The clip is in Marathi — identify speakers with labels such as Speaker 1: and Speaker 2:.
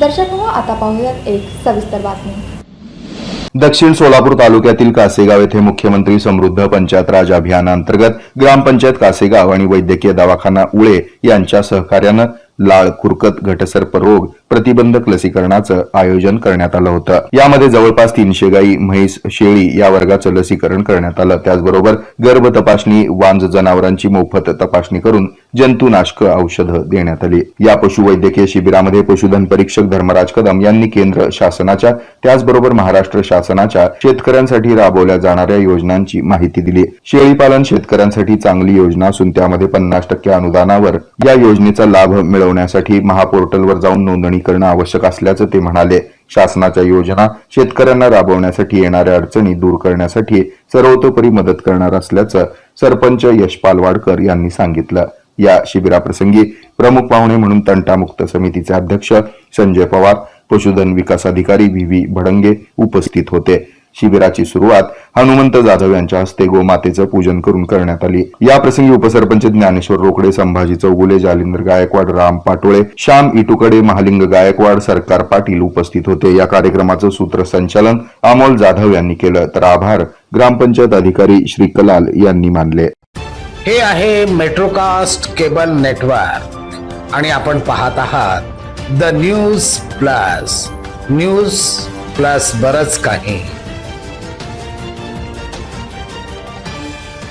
Speaker 1: दर्शक हो आता पाहूयात एक सविस्तर बातमी.
Speaker 2: दक्षिण सोलापूर तालुक्यातील कासेगाव येथे मुख्यमंत्री समृद्ध पंचायत राज अभियानांतर्गत ग्रामपंचायत कासेगाव आणि वैद्यकीय दवाखाना उळे यांच्या सहकार्यानं लाळ खुरकत घटसर्प रोग प्रतिबंधक लसीकरणाचं आयोजन करण्यात आलं होतं. यामध्ये जवळपास तीनशे गाई म्हैस शेळी या वर्गाचं लसीकरण करण्यात आलं. त्याचबरोबर गर्भ तपासणी वांज जनावरांची मोफत तपासणी करून जंतुनाशक औषधं देण्यात आली. या पशुवैद्यकीय शिबिरामध्ये पशुधन परीक्षक धर्मराज कदम यांनी केंद्र शासनाच्या त्याचबरोबर महाराष्ट्र शासनाच्या शेतकऱ्यांसाठी राबवल्या जाणाऱ्या योजनांची माहिती दिली. शेळीपालन शेतकऱ्यांसाठी चांगली योजना असून त्यामध्ये पन्नास टक्के अनुदानावर या योजनेचा लाभ मिळवण्यासाठी महापोर्टलवर जाऊन नोंदणी करणं आवश्यक असल्याचं ते म्हणाले. शासनाच्या योजना शेतकऱ्यांना राबवण्यासाठी येणाऱ्या अडचणी दूर करण्यासाठी सर्वतोपरी मदत करणार असल्याचं सरपंच यशपाल वाडकर यांनी सांगितलं. या शिबिराप्रसंगी प्रमुख पाहुणे म्हणून तंटामुक्त समितीचे अध्यक्ष संजय पवार पशुधन विकास अधिकारी व्ही व्ही भडंगे उपस्थित होते. शिबिराची सुरुवात हनुमंत जाधव यांच्या हस्ते गोमातेचं पूजन करून करण्यात आली. या प्रसंगी उपसरपंच ज्ञानेश्वर रोकडे संभाजी चौगुले जालिंदर गायकवाड राम पाटोळे श्याम इटुकडे महालिंग गायकवाड सरकार पाटील उपस्थित होते. या कार्यक्रमाचं सूत्रसंचालन अमोल जाधव यांनी केलं. तर आभार ग्रामपंचायत अधिकारी श्री कलाल यांनी मानले.
Speaker 3: हे आहे मेट्रोकास्ट केबल नेटवर्क. आणि आपण पाहत आहात the news plus. News plus बरच काही.